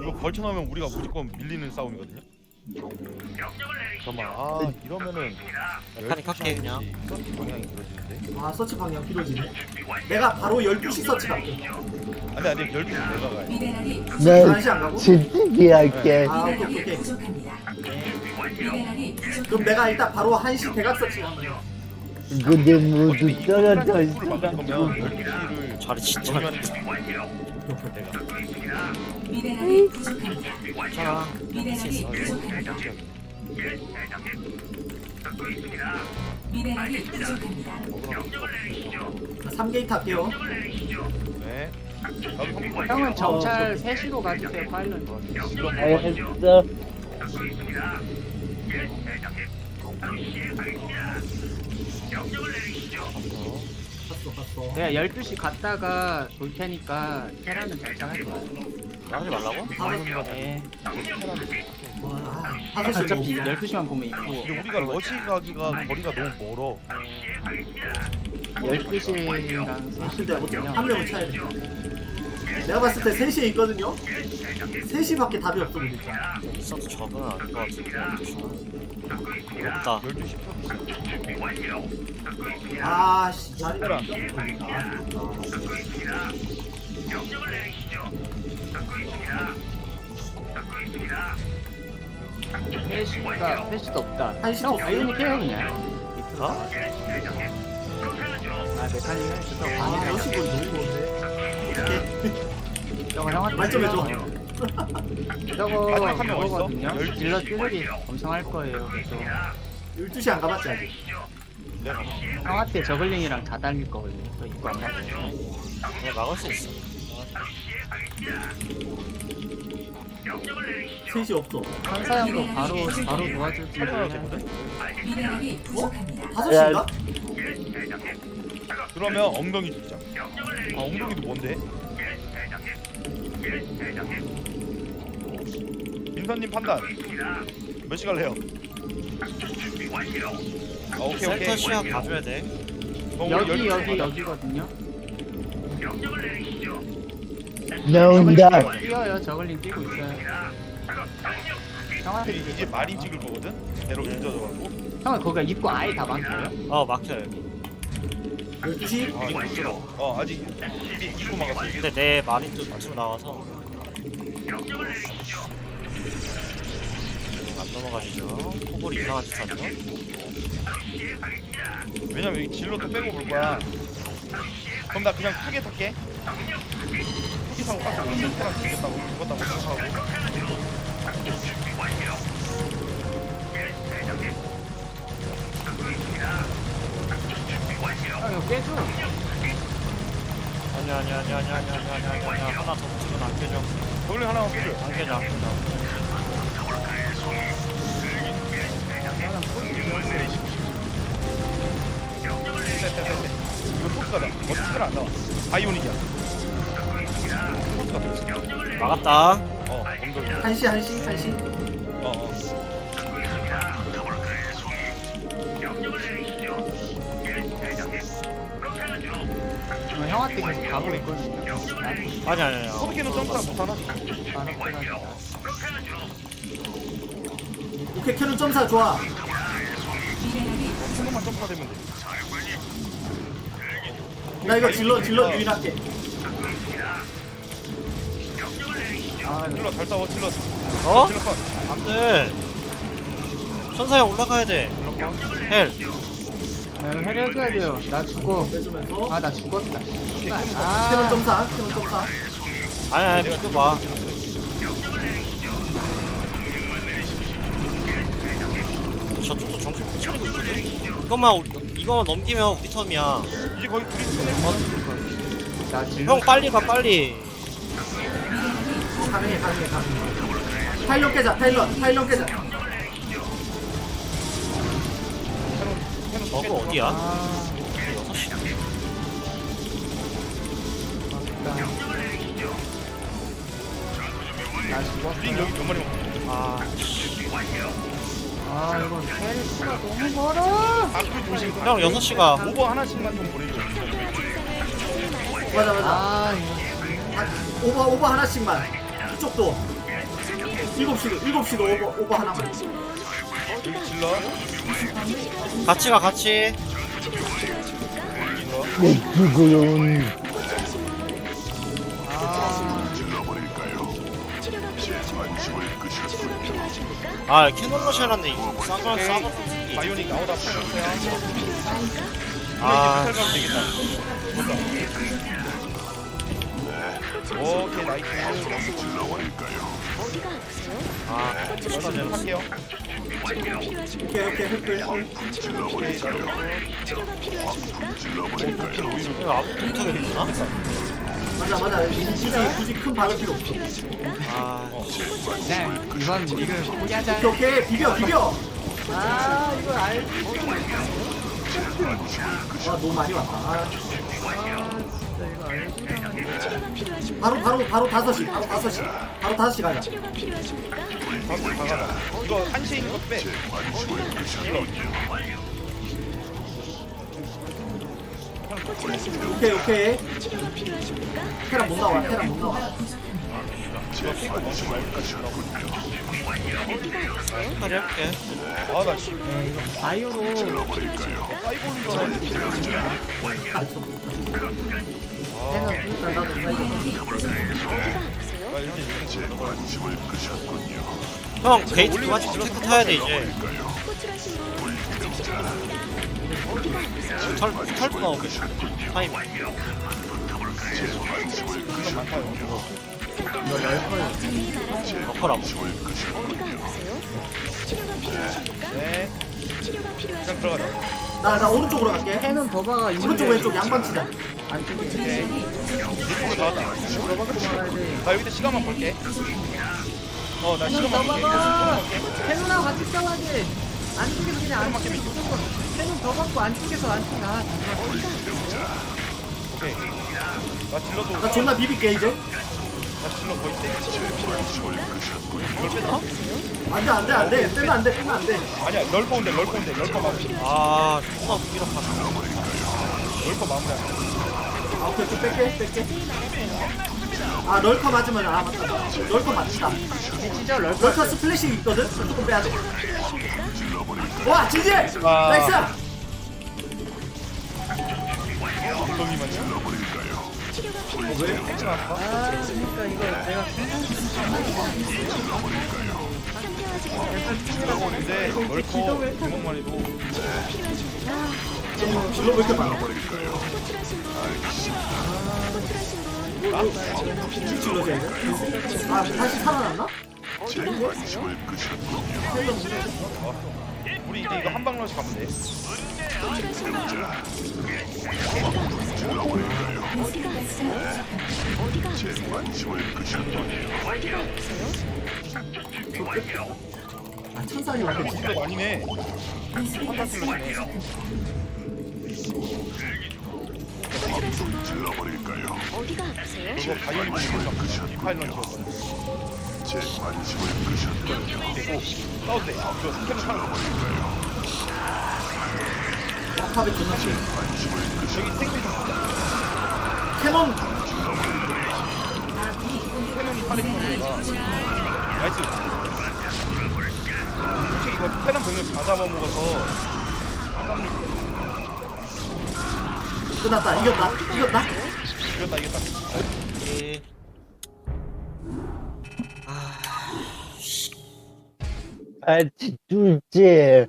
이거 걸쳐놓으면 우리가 무조건 밀리는 싸움이거든요. 잠깐만, 아 이러면은 메카닉 할게, 그냥. 서치 방향이 길어지는데. 아 서치 방향 길어지네 내가 바로 12시 서치 갈게 아니 아니 12시 내가 가야 돼. 미네랄이 네. 나 11시 안 가고? 진지하게 할게. 아 오케이 오케이 부족합니다. 미네랄이 그럼. 내가 일단 바로 1시 대각 서치 가면 근데 모두 떨어져 있어. 만들 거면 12시를 자리 진짜. 게 내가. 미네랄이 부족합니다. 괜찮아. 미네랄이 부족합니다. 미네랄이 부족합니다. 3게이트 할게요 네. 형은 정찰 3시로 가주세요 파일럿 알겠어. 갔어 갔어. 내가 12시 갔다가 볼 테니까 테라는 정찰할 거야 하지 말라고? 네. 와, 아, 5시 어차피 뭐 12시만 보면 있고. 근데 우리가 러시 가기가 거리가 너무 멀어. 12시랑 근데 3시거든요. 어떻게 한 명을 차야 돼? 내가 봤을 때 3시에 있거든요? 3시밖에 답이 없어 진짜. 있어도 적은 아닐 것 같은데. 어렵다. 12시 표. 아씨 자리가 안 셋시가 3시도 없다. 한시 형 없어요? 바이오닉 해요 그냥 어? 아 메탈릭 해 저거 아 10시 거리 너무 좋은데? 저거 형한테 만점해줘. 저거 마지막 한명 어딨어? 그거거든요. 열두 시. 딜러 뚜르기 엄청 할 거예요 그래서. 12시 안 가봤지 아직 내가. 형한테 저글링이랑 다 달릴 거거든요 저 입고 안 맞아요 그냥 막을 수 있어. 3시 없어 한사 형도 바로 바로 도와줄. 미네랄이 부족합니다. 5시인가? 그러면 엉덩이 죽자. 아 엉덩이도 뭔데? 민선님 판단. 몇시 갈래요? 아 오케이 센터 오케이. 시야 봐줘야 돼. 어, 여기 12시 여기. 여기거든요 나온다. 뛰어요 저글링 뛰고 있어요 형한테 이제 이제 마린 찍을 거거든. 대로 늦어져가지고. 형은 거기가 입구 아예 다 막혀요? 어 막혀 여기. 12시? 아 이거 싫어. 어 아직 입이 입고 막았어. 근데 내 마린도 지금 나와서 안 넘어가시죠. 코골이 이상한 짓 하죠. 왜냐면 여기 진로 또 빼고 볼 거야. 그럼 나 그냥 크게 탈게. 크게 타고 가서 센터랑 죽였다고 죽었다고 생각하고. 형 이거 깨줘 아니 아니 아니 아니 아니 아니 아니 아니 아니 하나 더 붙이면 안 깨져. 저걸로 하나만 빼줘. 안 깨져 안 깨져. 이거 포스가 나와, 어떻게 알았다고? 바이온이야, 막았다. 어, 엉덩이. 한시 한시 한시 어, 어. 지금 형한테 계속 가고 있거든. 아니 아니 아니. 어. 소르키는 점프랑 못하나? 완료. 그렇게 하죠. 오케이 캐논 점사 좋아 한번만 점프가 되면 돼. 나 이거 질러 질러 유인할게 아 질러 잘 싸워, 질러. 어? 질러 컷. 안돼. 천사야 올라가야 돼. 헬. 나 이거 해려줘야 돼요 나 빼주면서 아 나 죽었다 캐논 아 점사 캐논 점사 아니 아니 믿어봐. 저쪽도 정신 못 차리고 있거든. 이것만 우리, 이거만 넘기면 우리 텀이야. 이제 거의 둘이 쓰네. 나 질러 형 빨리 가 빨리. 가능해 가능해 가능해 파일럿 깨자 파일럿 파일럿 깨자 저거 어디야? 아 여섯 시. 나 죽었어 링 여기 몇 마리 먹고. 아, 아 이거 헬스가 너무 멀어 앞으로 조심. 형 여섯 시가 오버 하나씩만 좀 보내줘. 맞아 맞아. 아 이거 아, 오버 오버 하나씩만. 이쪽도. 일곱 시도 일곱 시도 오버 오버 하나만. 여기 질러 같이 가 같이 내 아 캐논 러시아란데 이거 싼거 싸거 바이오닉 나오다 아아 가면 되겠다. 오케이 나이스 아, 저는 할게요. 오케이 오케이 흑불. 오케이. 못하게 됐나? 맞아 맞아. 굳이 굳이 큰 박을 필요 없어. 아 그냥 이번 리그 포기하자 오케이 오케이 비벼 비벼. 아 이거 알지 와 너무 많이 왔다. 아, 아 진짜 이거 알지 바로 바로 바로 다섯 시 바로 다섯 시 바로 다섯 시 가자. 바로 가가자 이거 한시에 있는 거빼 오케이 오케이. 테라 못 나와 테라 못 나와. 말까 질러 빨리 할게 아 나 씨네 이거 바이오로 아. 아형 게이트 좀 테크 타야 돼 이제 털, 털도 나오게 타임 버커라고 네 그냥 들어가자 나 나 오른쪽으로 갈게. 해는 버바가 오른쪽 왼쪽 양방 치자. 오케이 이쪽으로 나왔다 나 여기서 시간만 볼게 어나 해는 시간만 볼게 해는하고 같이 싸워야지 안쪽에서 그냥 안쪽에 무조건 해는 더 받고 안쪽에서 안쪽 나 오케이 나 질러도 나 존나 비빌게 이제. 나 질러 거의 세 이걸 뺐나? 안돼 안돼 안돼. 빼면 안돼 빼면 안돼. 아니야 널퍼 온대 널퍼 온대 널퍼 마무리 아 존나 무기력하다. 널퍼 마무리 아 오케이 좀 뺄게 뺄게. 아 럴커 맞으면 아 맞다. 럴커 맞다. 진짜 럴커 럴커 스플래시 있거든. 조금 빼야 돼. 와 지지. 와. 나이스. 엉덩이만요? 왜? 괜찮 않을까? 아 그러니까 이거 내가 질러가 오는데 널퍼 구멍만 해도 질러 왜 이렇게 많아? 질러줘야 돼? 아 다시 살아났나? 우리 이제 이거 한방 러시 가면 돼아 천상이 맞겠지. 근데 아니네 한방 킬러시네 이거 바이오닉 보니까 디파일런트였거든 그리고 싸워도 돼 아, 이거 스캔을 사는 거 탑에 존나 치. 저기 탱크 있어 캐논 캐논이 있는 거가 나이스 솔직히 이거 캐논 병력 다 잡아먹어서 끝났다. 이겼다. 이겼다. 이겼다 이겼다 예. 아, 둘째.